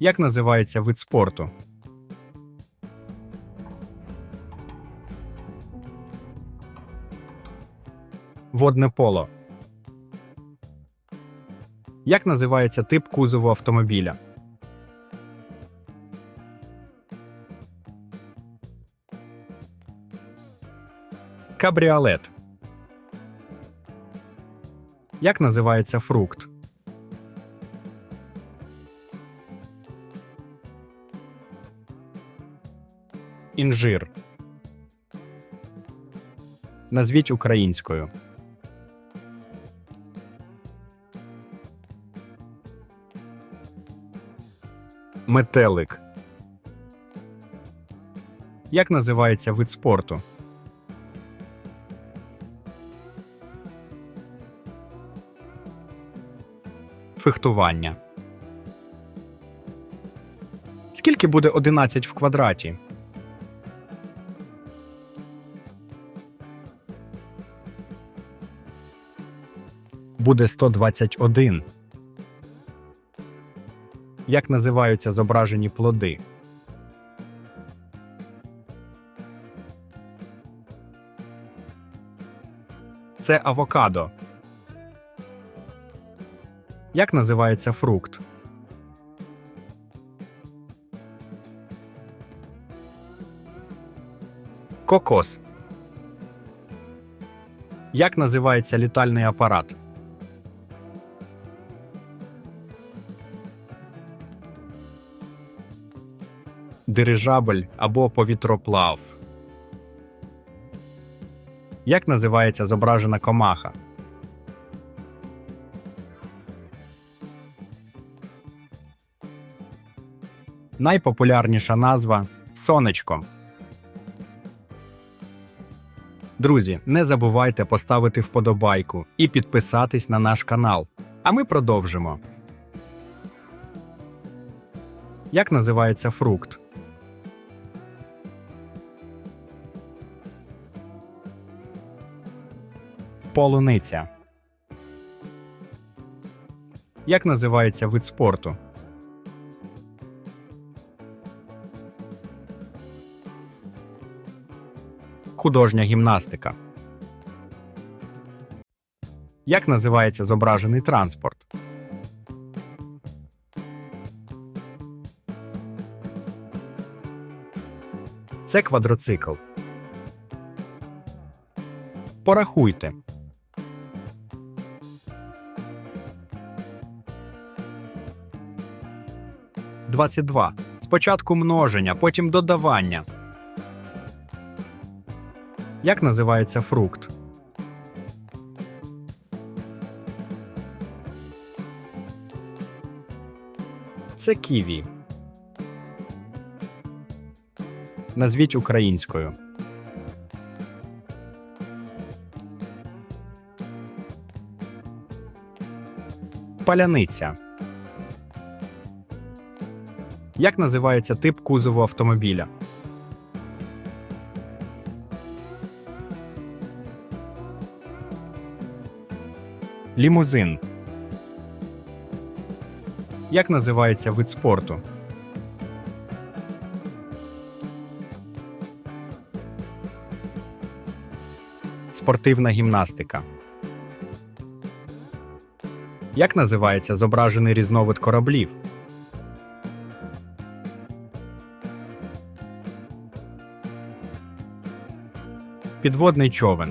Як називається вид спорту? Водне поло. Як називається тип кузову автомобіля? Кабріолет. Як називається фрукт? Інжир. Назвіть українською. Метелик. Як називається вид спорту? Фехтування. Скільки буде 11 в квадраті? Буде 121. Як називаються зображені плоди? Це авокадо. Як називається фрукт? Кокос. Як називається літальний апарат? Дирижабль або повітроплав. Як називається зображена комаха? Найпопулярніша назва сонечко. Друзі, не забувайте поставити вподобайку і підписатись на наш канал. А ми продовжимо. Як називається фрукт? Полуниця. Як називається вид спорту? Художня гімнастика. Як називається зображений транспорт? Це квадроцикл. Порахуйте. Двадцять два. Спочатку множення, потім додавання. Як називається фрукт? Це ківі. Назвіть українською. Паляниця. Як називається тип кузову автомобіля? Лімузин. Як називається вид спорту? Спортивна гімнастика. Як називається зображений різновид кораблів? Підводний човен.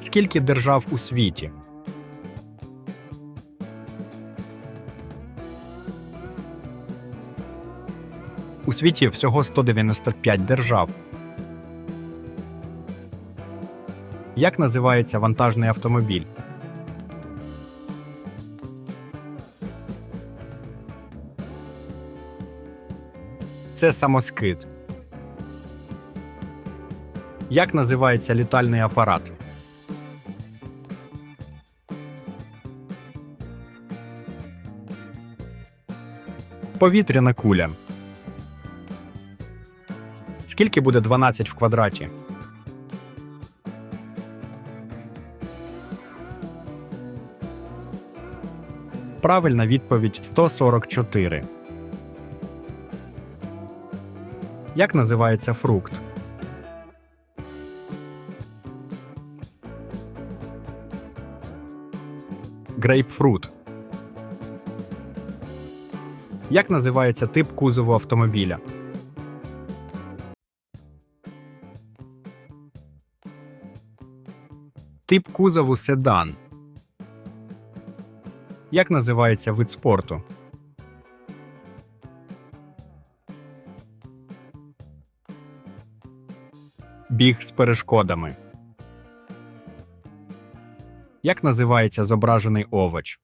Скільки держав у світі? У світі всього 195 держав. Як називається вантажний автомобіль? Це самоскид. Як називається літальний апарат? Повітряна куля. Скільки буде 12 в квадраті? Правильна відповідь 144. Як називається фрукт? Грейпфрут. Як називається тип кузову автомобіля? Тип кузову седан. Як називається вид спорту? Біг з перешкодами. Як називається зображений овоч?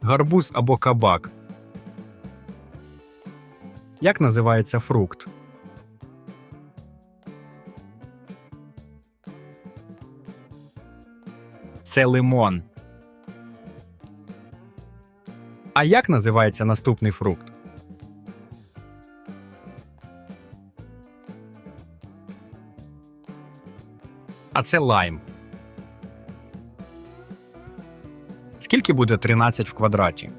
Гарбуз або кабак. Як називається фрукт? Це лимон. А як називається наступний фрукт? А це лайм. Скільки буде 13 в квадраті?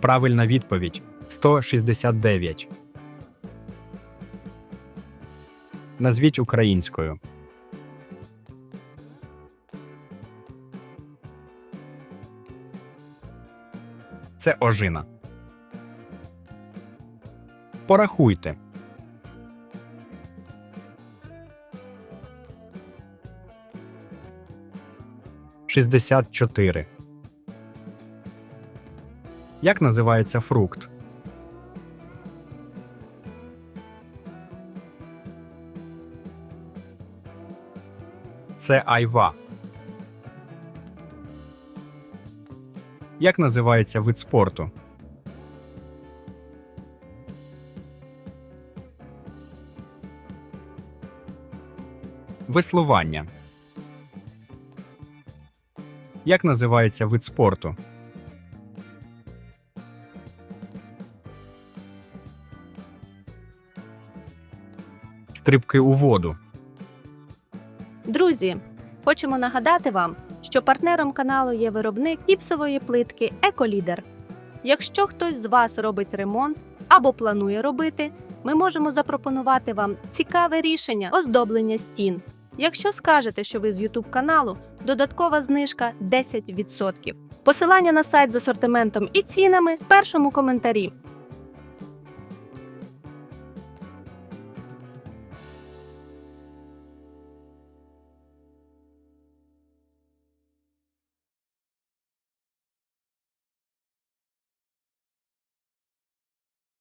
Правильна відповідь 169. Назвіть українською. Це ожина. Порахуйте. Шістдесят чотири. Як називається фрукт? Це айва. Як називається вид спорту? Веслування. Як називається вид спорту? Стрибки у воду. Друзі, хочемо нагадати вам, що партнером каналу є виробник гіпсової плитки Еколідер. Якщо хтось з вас робить ремонт або планує робити, ми можемо запропонувати вам цікаве рішення оздоблення стін. Якщо скажете, що ви з YouTube каналу, додаткова знижка 10%. Посилання на сайт з асортиментом і цінами в першому коментарі.